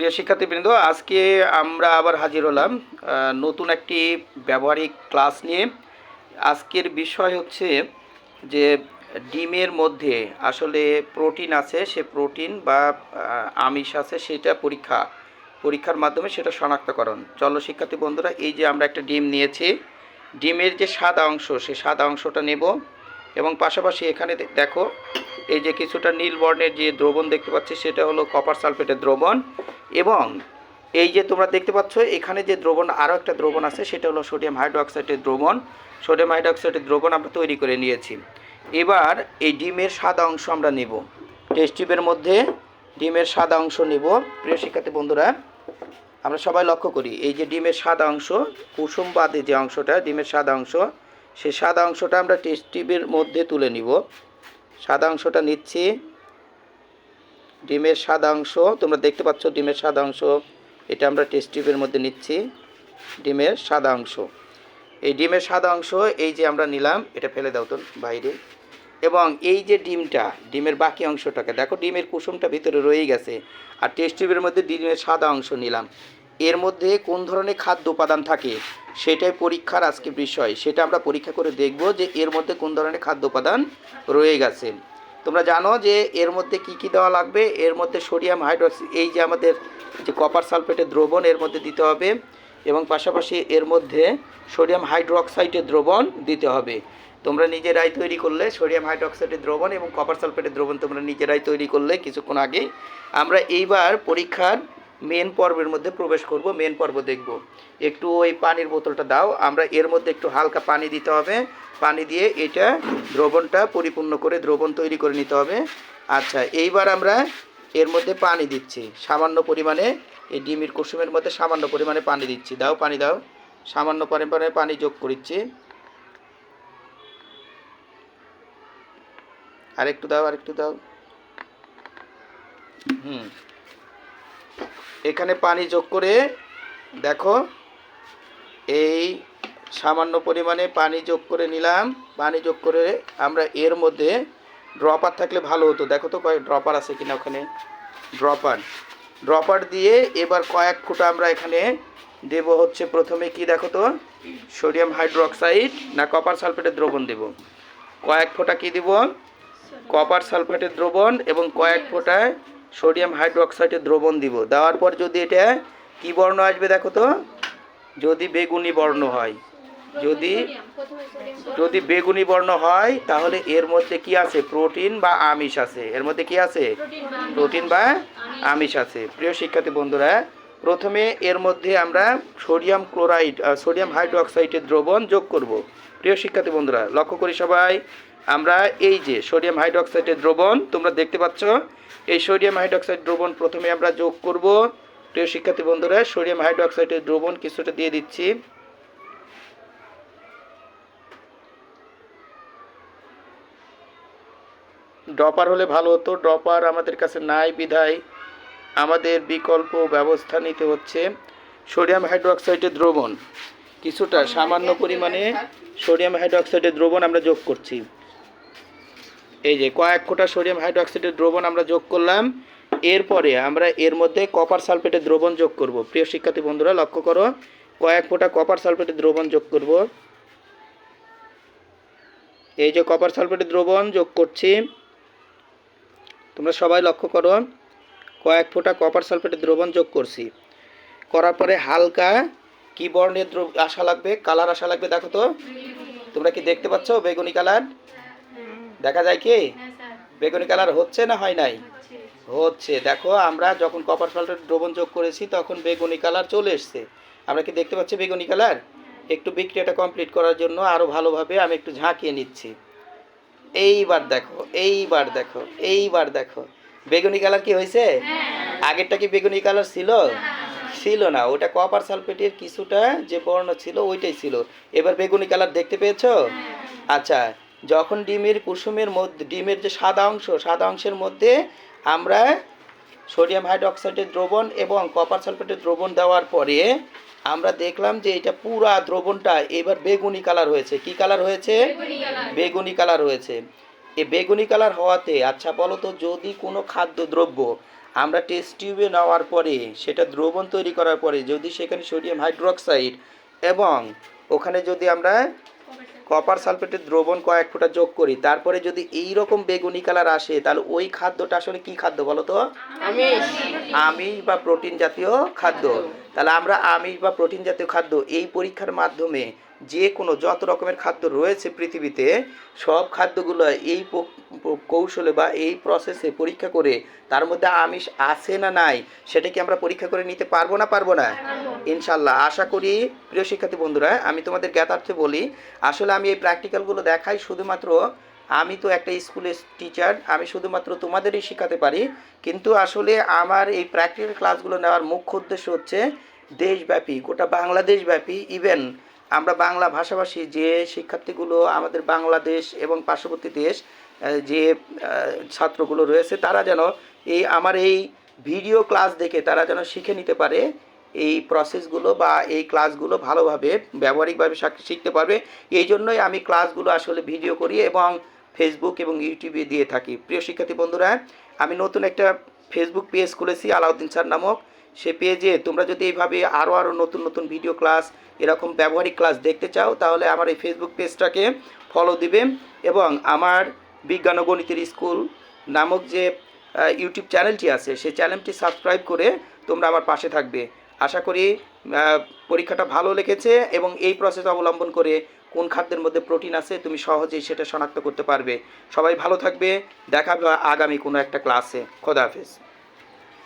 প্রিয় শিক্ষার্থীবৃন্দ, আজকে আমরা আবার হাজির হলাম নতুন একটি ব্যবহারিক ক্লাস নিয়ে। আজকের বিষয় হচ্ছে যে ডিমের মধ্যে আসলে প্রোটিন আছে, সে প্রোটিন বা আমিষ আছে, সেটা পরীক্ষা, পরীক্ষার মাধ্যমে সেটা শনাক্তকরণ। চলো শিক্ষার্থী বন্ধুরা, এই যে আমরা একটা ডিম নিয়েছি, ডিমের যে সাদা অংশ, সে সাদা অংশটা নেব এবং পাশাপাশি এখানে দেখো এই যে কিছুটা নীল বর্ণের যে দ্রবণ দেখতে পাচ্ছি, সেটা হলো কপার সালফেটের দ্রবণ। এবং এই যে তোমরা দেখতে পাচ্ছ, এখানে যে দ্রবণ, আরও একটা দ্রবণ আছে, সেটা হলো সোডিয়াম হাইড্রোক্সাইডের দ্রবণ। সোডিয়াম হাইড্রোক্সাইডের দ্রবণ আমরা তৈরি করে নিয়েছি। এবার এই ডিমের সাদা অংশ আমরা নেব। টেস্ট টিউবের মধ্যে ডিমের সাদা অংশ নেব। প্রিয় শিক্ষার্থী বন্ধুরা, আমরা সবাই লক্ষ্য করি, এই যে ডিমের সাদা অংশ, কুসুম বাদে যে অংশটা, ডিমের সাদা অংশ সেই সাদা অংশটা আমরা টেস্ট টিউবের মধ্যে তুলে নিব। সাদা অংশটা নিচ্ছি। ডিমের সাদা অংশ, তোমরা দেখতে পাচ্ছ ডিমের সাদা অংশ। এটা আমরা টেস্ট টিউবের মধ্যে নিচ্ছি, ডিমের সাদা অংশ। এই ডিমের সাদা অংশ, এই যে আমরা নিলাম, এটা ফেলে দাও তো বাইরে। এবং এই যে ডিমটা, ডিমের বাকি অংশটাকে, দেখো ডিমের কুসুমটা ভিতরে রয়েই গেছে। আর টেস্ট টিউবের মধ্যে ডিমের সাদা অংশ নিলাম। এর মধ্যে কোন ধরনের খাদ্য উপাদান থাকে সেটাই পরীক্ষার আজকে বিষয়। সেটা আমরা পরীক্ষা করে দেখব যে এর মধ্যে কোন ধরনের খাদ্য উপাদান রয়ে গেছে। তোমরা জানো যে এর মধ্যে কি কি দেওয়া লাগবে? এর মধ্যে সোডিয়াম হাইড্রক্সি, এই যে আমাদের যে কপার সালফেটের দ্রবণ এর মধ্যে দিতে হবে এবং পাশাপাশি এর মধ্যে সোডিয়াম হাইড্রোক্সাইডের দ্রবণ দিতে হবে। তোমরা নিজেরাই তৈরি করলে সোডিয়াম হাইড্রোক্সাইডের দ্রবণ এবং কপার সালফেটের দ্রবণ তোমরা নিজেরাই তৈরি করলে কিছুক্ষণ আগে। আমরা এইবার পরীক্ষার মেন পর্বের মধ্যে প্রবেশ করব মেন পর্ব দেখব। একটু ওই পানির বোতলটা দাও, আমরা এর মধ্যে একটু হালকা পানি দিতে হবে। পানি দিয়ে এটা দ্রবণটা পরিপূর্ণ করে দ্রবণ তৈরি করে নিতে হবে। আচ্ছা এইবার আমরা এর মধ্যে পানি দিচ্ছি। সামান্য পরিমাণে, এই ডিমের কুসুমের মধ্যে সামান্য পরিমাণে পানি দিচ্ছি। দাও, পানি দাও। সামান্য পরিমাণে পানি যোগ করছি আরেকটু দাও আরেকটু দাও। হুম। এখানে পানি যোগ করে দেখো, এই সামান্য পরিমাণে পানি যোগ করে নিলাম। পানি যোগ করে আমরা এর মধ্যে ড্রপার থাকলে ভালো হতো। দেখো তো কয়েক ড্রপার আছে কিনা ওখানে। ড্রপার। ড্রপার দিয়ে এবার কয়েক ফুটা আমরা এখানে দেব হচ্ছে প্রথমে কি দেখো তো? সোডিয়াম হাইড্রোক্সাইড না কপার সালফেটের দ্রবণ দেব। কয়েক ফোঁটা কি দিব? কপার সালফেটের দ্রবণ এবং কয়েক ফোঁটায় সোডিয়াম হাইড্রোক্সাইডের দ্রবণ দিব। দেওয়ার পর যদি এটা কি বর্ণ আসবে দেখো তো? যদি বেগুনি বর্ণ হয়। যদি যদি বেগুনি বর্ণ হয়, তাহলে এর মধ্যে কি আছে? প্রোটিন বা আমিষ আছে। এর মধ্যে কি আছে? প্রোটিন বা আমিষ আছে। প্রিয় শিক্ষার্থী বন্ধুরা, প্রথমে এর মধ্যে আমরা সোডিয়াম ক্লোরাইড সোডিয়াম হাইড্রোক্সাইডের দ্রবণ যোগ করব। প্রিয় শিক্ষার্থী বন্ধুরা, লক্ষ্য করি সবাই, আমরা এই যে সোডিয়াম হাইড্রোক্সাইডের দ্রবণ, তোমরা দেখতে পাচ্ছ? এই সোডিয়াম হাইড্রোক্সাইড দ্রবণ প্রথমে আমরা যোগ করব। প্রিয় শিক্ষার্থী বন্ধুরা, সোডিয়াম হাইড্রোক্সাইডের দ্রবণ কিছুটা দিয়ে দিচ্ছি। ড্রপার হলে ভালো হতো, ড্রপার আমাদের কাছে নাই বিধায় আমাদের বিকল্প ব্যবস্থা নিতে হচ্ছে। সোডিয়াম হাইড্রোক্সাইডের দ্রবণ কিছুটা সামান্য পরিমাণে সোডিয়াম হাইড্রোক্সাইডের দ্রবণ আমরা যোগ করছি। এই যে কয়েক ফোঁটা সোডিয়াম হাইড্রোক্সাইডের দ্রবণ আমরা যোগ করলাম। এরপরে আমরা এর মধ্যে কপার সালফেটের দ্রবণ যোগ করব। প্রিয় শিক্ষার্থী বন্ধুরা, লক্ষ্য করো, কয়েক ফোঁটা কপার সালফেটের দ্রবণ যোগ করব। এই যে কপার সালফেটের দ্রবণ যোগ করছি। তোমরা সবাই লক্ষ্য করো, কয়েক ফোঁটা কপার সালফেটের দ্রবণ যোগ করছি। করার পরে হালকা কি বর্ণের দ্রব আশা লাগবে? কালার আশা লাগবে, দেখো তো। তোমরা কি দেখতে পাচ্ছ? বেগুনি কালার। দেখা যায় কি? বেগুনি কালার হচ্ছে না হয় নাই? হচ্ছে। দেখো আমরা যখন কপার সালফেট দ্রবণ যোগ করেছি তখন বেগুনি কালার চলে এসছে। আমরা কি দেখতে পাচ্ছি বেগুনি কালার? একটু বিক্রিয়াটা কমপ্লিট করার জন্য আরও ভালোভাবে আমি একটু ঝাঁকিয়ে নিচ্ছি। এইবার দেখো এইবার দেখো এইবার দেখো। বেগুনি কালার কি হয়েছে? আগেরটা কি বেগুনি কালার ছিল? ছিল না। ওটা কপার সালফেটের কিছুটা যে বর্ণ ছিল ওইটাই ছিল। এবার বেগুনি কালার দেখতে পেয়েছ? আচ্ছা যখন ডিমের কুসুমের মধ্যে, ডিমের যে সাদা অংশ, সাদা অংশের মধ্যে আমরা সোডিয়াম হাইড্রোক্সাইডের দ্রবণ এবং কপার সালফেটের দ্রবণ দেওয়ার পরে আমরা দেখলাম যে এটা পুরা দ্রবণটা এবার বেগুনি কালার হয়েছে। কি কালার হয়েছে? বেগুনি কালার হয়েছে। এই বেগুনি কালার হওয়াতে আচ্ছা বলো তো, যদি কোনো খাদ্য দ্রব্য আমরা টেস্ট টিউবে নেওয়ার পরে, সেটা দ্রবণ তৈরি করার পরে, যদি সেখানে সোডিয়াম হাইড্রোক্সাইড এবং ওখানে যদি আমরা কপার সালফেটের দ্রবণ কয়েক ফোঁটা যোগ করি তারপরে যদি এই রকম বেগুনি কালার আসে তাহলে ওই খাদ্যটা আসলে কি খাদ্য বলো তো? আমিষ। আমিষ বা প্রোটিন জাতীয় খাদ্য। তাহলে আমরা আমিষ বা প্রোটিন জাতীয় খাদ্য এই পরীক্ষার মাধ্যমে যে কোনো যত রকমের খাদ্য রয়েছে পৃথিবীতে, সব খাদ্যগুলো এই কৌশলে বা এই প্রসেসে পরীক্ষা করে তার মধ্যে আমিষ আছে না নাই, সেটা কি আমরা পরীক্ষা করে নিতে পারব না পারব না? ইনশাল্লাহ আশা করি, প্রিয় শিক্ষার্থী বন্ধুরা, আমি তোমাদের জ্ঞাতার্থে বলি, আসলে আমি এই প্র্যাকটিক্যালগুলো দেখাই শুধুমাত্র আমি তো একটা স্কুলের টিচার আমি শুধুমাত্র তোমাদেরই শেখাতে পারি, কিন্তু আসলে আমার এই প্র্যাকটিক্যাল ক্লাসগুলো নেওয়ার মুখ্য উদ্দেশ্য হচ্ছে দেশব্যাপী, গোটা বাংলাদেশব্যাপী ইভেন আমরা বাংলা ভাষাভাষী যে শিক্ষার্থীগুলো আমাদের বাংলাদেশ এবং পার্শ্ববর্তী দেশ যে ছাত্রগুলো রয়েছে, তারা যেন এই, আমার এই ভিডিও ক্লাস দেখে তারা যেন শিখে নিতে পারে এই প্রসেসগুলো বা এই ক্লাসগুলো ভালোভাবে, ব্যবহারিকভাবে শিখতে পারবে। এই জন্যই আমি ক্লাসগুলো আসলে ভিডিও করি এবং ফেসবুক এবং ইউটিউবে দিয়ে থাকি। প্রিয় শিক্ষার্থী বন্ধুরা, আমি নতুন একটা ফেসবুক পেজ খুলেছি, আলাউদ্দিন স্যার নামক। সে পেজে তোমরা যদি এইভাবে আরও আরও নতুন নতুন ভিডিও ক্লাস এরকম ব্যবহারিক ক্লাস দেখতে চাও, তাহলে আমার এই ফেসবুক পেজটাকে ফলো দিবে এবং আমার বিজ্ঞান ও গণিতের স্কুল নামক যে ইউটিউব চ্যানেলটি আছে, সেই চ্যানেলটি সাবস্ক্রাইব করে তোমরা আমার পাশে থাকবে। আশা করি পরীক্ষাটা ভালো লেগেছে এবং এই প্রসেস অবলম্বন করে কোন খাদ্যের মধ্যে প্রোটিন আছে, তুমি সহজেই সেটা শনাক্ত করতে পারবে। সবাই ভালো থাকবে, দেখা আগামী কোনো একটা ক্লাসে খোদা হাফেজ।